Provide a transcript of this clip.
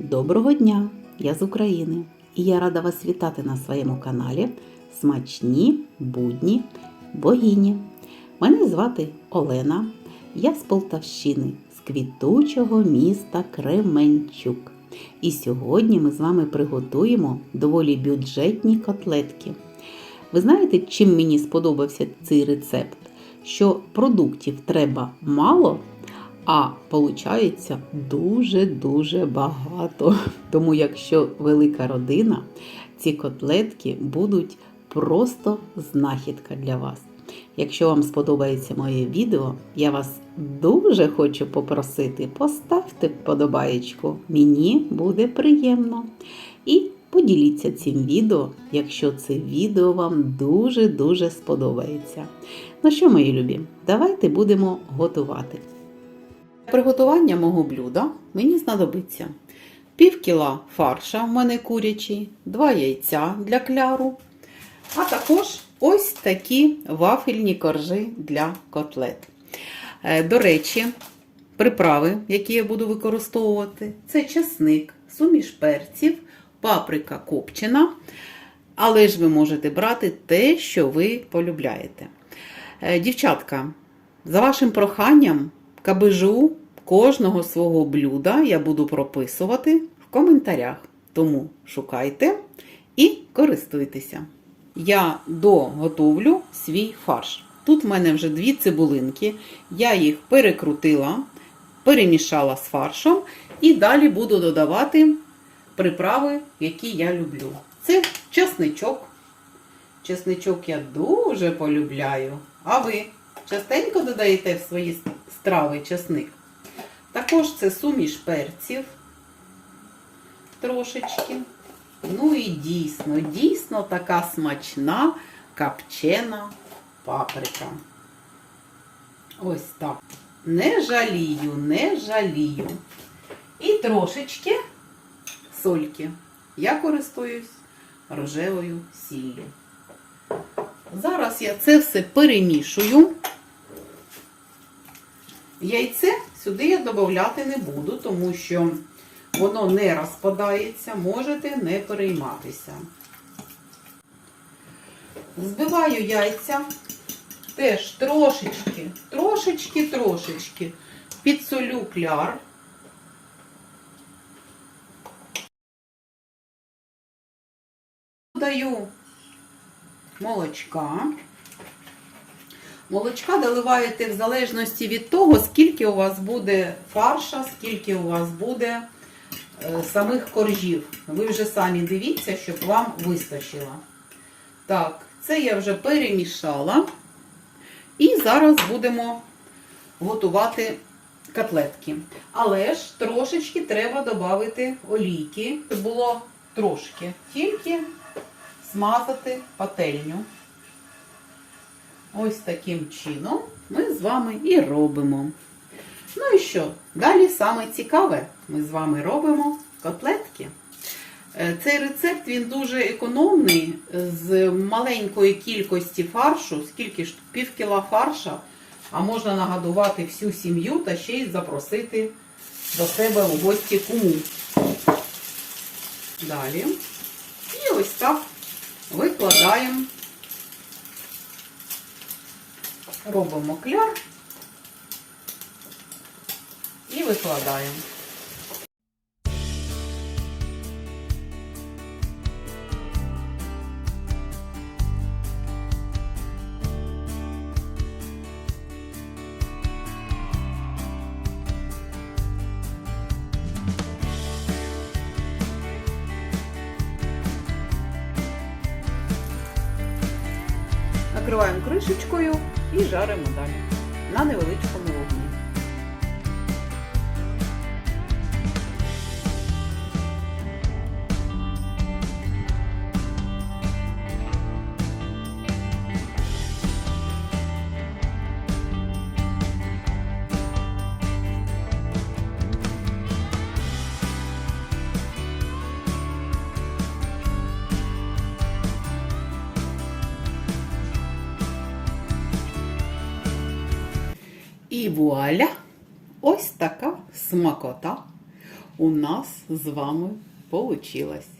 Доброго дня! Я з України і я рада вас вітати на своєму каналі Смачні будні богині. Мене звати Олена, я з Полтавщини, з квітучого міста Кременчук. І сьогодні ми з вами приготуємо доволі бюджетні котлетки. Ви знаєте, чим мені сподобався цей рецепт? Що продуктів треба мало, а виходить дуже-дуже багато. Тому, якщо велика родина, ці котлетки будуть просто знахідка для вас. Якщо вам сподобається моє відео, я вас дуже хочу попросити, поставте вподобаєчку. Мені буде приємно. І поділіться цим відео, якщо це відео вам дуже-дуже сподобається. Ну що, мої любі, давайте будемо готувати. Приготування мого блюда мені знадобиться пів кіла фарша в мене курячий, два яйця для кляру, а також ось такі вафельні коржі для котлет. Е, До речі, приправи, які я буду використовувати, це чесник, суміш перців, паприка копчена. Але ж ви можете брати те, що ви полюбляєте. Е, Дівчатка, за вашим проханням, кабежу кожного свого блюда я буду прописувати в коментарях. Тому шукайте і користуйтеся. Я доготовлю свій фарш. Тут в мене вже дві цибулинки, я їх перекрутила, перемішала з фаршом і далі буду додавати приправи, які я люблю. Це чесничок. Чесничок я дуже полюбляю. А ви частенько додаєте в свої страви чесник? Також це суміш перців трошечки. Ну і дійсно, дійсно така смачна копчена паприка. Ось так. Не жалію, не жалію. І трошечки сольки. Я користуюсь рожевою сіллю. Зараз я це все перемішую. Яйце сюди я додати не буду, тому що воно не розпадається, можете не перейматися. Збиваю яйця теж трошечки, трошечки, трошечки підсолю кляр. Додаю молочка. Молочка доливаєте в залежності від того, скільки у вас буде фарша, скільки у вас буде е, самих коржів. Ви вже самі дивіться, щоб вам вистачило. Так, це я вже перемішала. І зараз будемо готувати котлетки. Але ж трошечки треба додати олійки. Було трошки, тільки смазати пательню. Ось таким чином ми з вами і робимо. Ну і що? Далі саме цікаве, ми з вами робимо котлетки. Е, Цей рецепт він дуже економний, з маленької кількості фаршу, скільки ж пів кіла фарша, а можна нагодувати всю сім'ю та ще й запросити до себе у гості куму. Далі. І ось так викладаємо робимо кляр і викладаємо. Накриваємо кришечкою і жаримо далі на невеличкому вогні. І вуаля! Ось така смакота. у нас з вами получилось.